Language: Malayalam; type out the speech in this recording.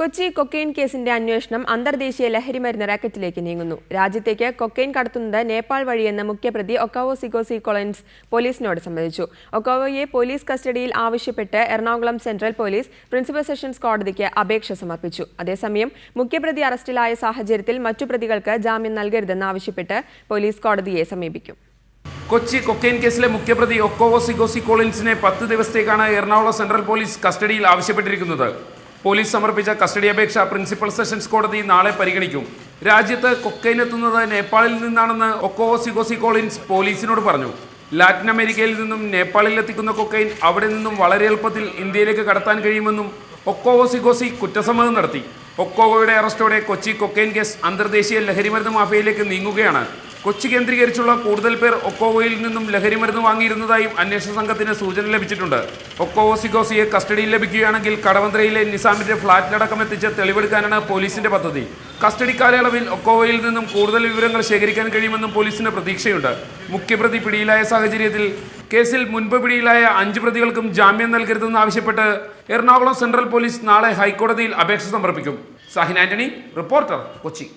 കൊച്ചി കൊക്കെയിൻ കേസിന്റെ അന്വേഷണം അന്തർദേശീയ ലഹരിമരുന്ന് റാക്കറ്റിലേക്ക് നീങ്ങുന്നു. രാജ്യത്തേക്ക് കൊക്കെയിൻ കടത്തുന്നത് നേപ്പാൾ വഴിയെന്ന് മുഖ്യപ്രതി ഒക്കാവോ സിഗോസി കൊളൻസ് പോലീസിനോട് സമ്മതിച്ചു. ഒക്കാവോയെ പോലീസ് കസ്റ്റഡിയിൽ ആവശ്യപ്പെട്ട് Ernakulam central police principal sessions കോടതിക്ക് അപേക്ഷ സമർപ്പിച്ചു. അതേസമയം മുഖ്യപ്രതി അറസ്റ്റിലായ സാഹചര്യത്തിൽ മറ്റു പ്രതികൾക്ക് ജാമ്യം നൽകരുതെന്നാവശ്യപ്പെട്ട് പോലീസ് കോടതിയെ സമീപിക്കും. കൊച്ചി കൊക്കെയിൻ കേസിലെ മുഖ്യപ്രതി ഒക്കോവോ സിഗോസി കോളിൻസിനെ പത്ത് ദിവസത്തേക്കാണ് എറണാകുളം സെൻട്രൽ പോലീസ് കസ്റ്റഡിയിൽ ആവശ്യപ്പെട്ടിരിക്കുന്നത്. പോലീസ് സമർപ്പിച്ച കസ്റ്റഡി അപേക്ഷ പ്രിൻസിപ്പൽ സെഷൻസ് കോടതി നാളെ പരിഗണിക്കും. രാജ്യത്ത് കൊക്കൈൻ എത്തുന്നത് നേപ്പാളിൽ നിന്നാണെന്ന് ഒക്കോ സിഗോസി കോളിൻസ് പോലീസിനോട് പറഞ്ഞു. ലാറ്റിൻ അമേരിക്കയിൽ നിന്നും നേപ്പാളിൽ എത്തിക്കുന്ന കൊക്കൈൻ അവിടെ നിന്നും വളരെ എളുപ്പത്തിൽ ഇന്ത്യയിലേക്ക് കടത്താൻ കഴിയുമെന്നും ഒക്കോവോ സിഗോസി കുറ്റസമ്മതം നടത്തി. ഒക്കോവോയുടെ അറസ്റ്റോടെ കൊച്ചി കൊക്കൈൻ കേസ് അന്തർദേശീയ ലഹരിമരുന്ന് മാഫിയയിലേക്ക് നീങ്ങുകയാണ്. കൊച്ചി കേന്ദ്രീകരിച്ചുള്ള കൂടുതൽ പേർ ഒക്കോവോയിൽ നിന്നും ലഹരിമരുന്ന് വാങ്ങിയിരുന്നതായും അന്വേഷണ സംഘത്തിന് സൂചന ലഭിച്ചിട്ടുണ്ട്. ഒക്കോവോ സിഗോസിയെ കസ്റ്റഡിയിൽ ലഭിക്കുകയാണെങ്കിൽ കടവന്ത്രയിലെ നിസാമിന്റെ ഫ്ളാറ്റിലടക്കം എത്തിച്ച് തെളിവെടുക്കാനാണ് പോലീസിന്റെ പദ്ധതി. കസ്റ്റഡി കാലയളവിൽ ഒക്കോവോയിൽ നിന്നും കൂടുതൽ വിവരങ്ങൾ ശേഖരിക്കാൻ കഴിയുമെന്നും പോലീസിന് പ്രതീക്ഷയുണ്ട്. മുഖ്യപ്രതി പിടിയിലായ സാഹചര്യത്തിൽ കേസിൽ മുൻപ് പിടിയിലായ അഞ്ച് പ്രതികൾക്കും ജാമ്യം നൽകരുതെന്ന് ആവശ്യപ്പെട്ട് എറണാകുളം സെൻട്രൽ പോലീസ് നാളെ ഹൈക്കോടതിയിൽ അപേക്ഷ സമർപ്പിക്കും. സാഹിൻ ആന്റണി റിപ്പോർട്ടർ കൊച്ചി.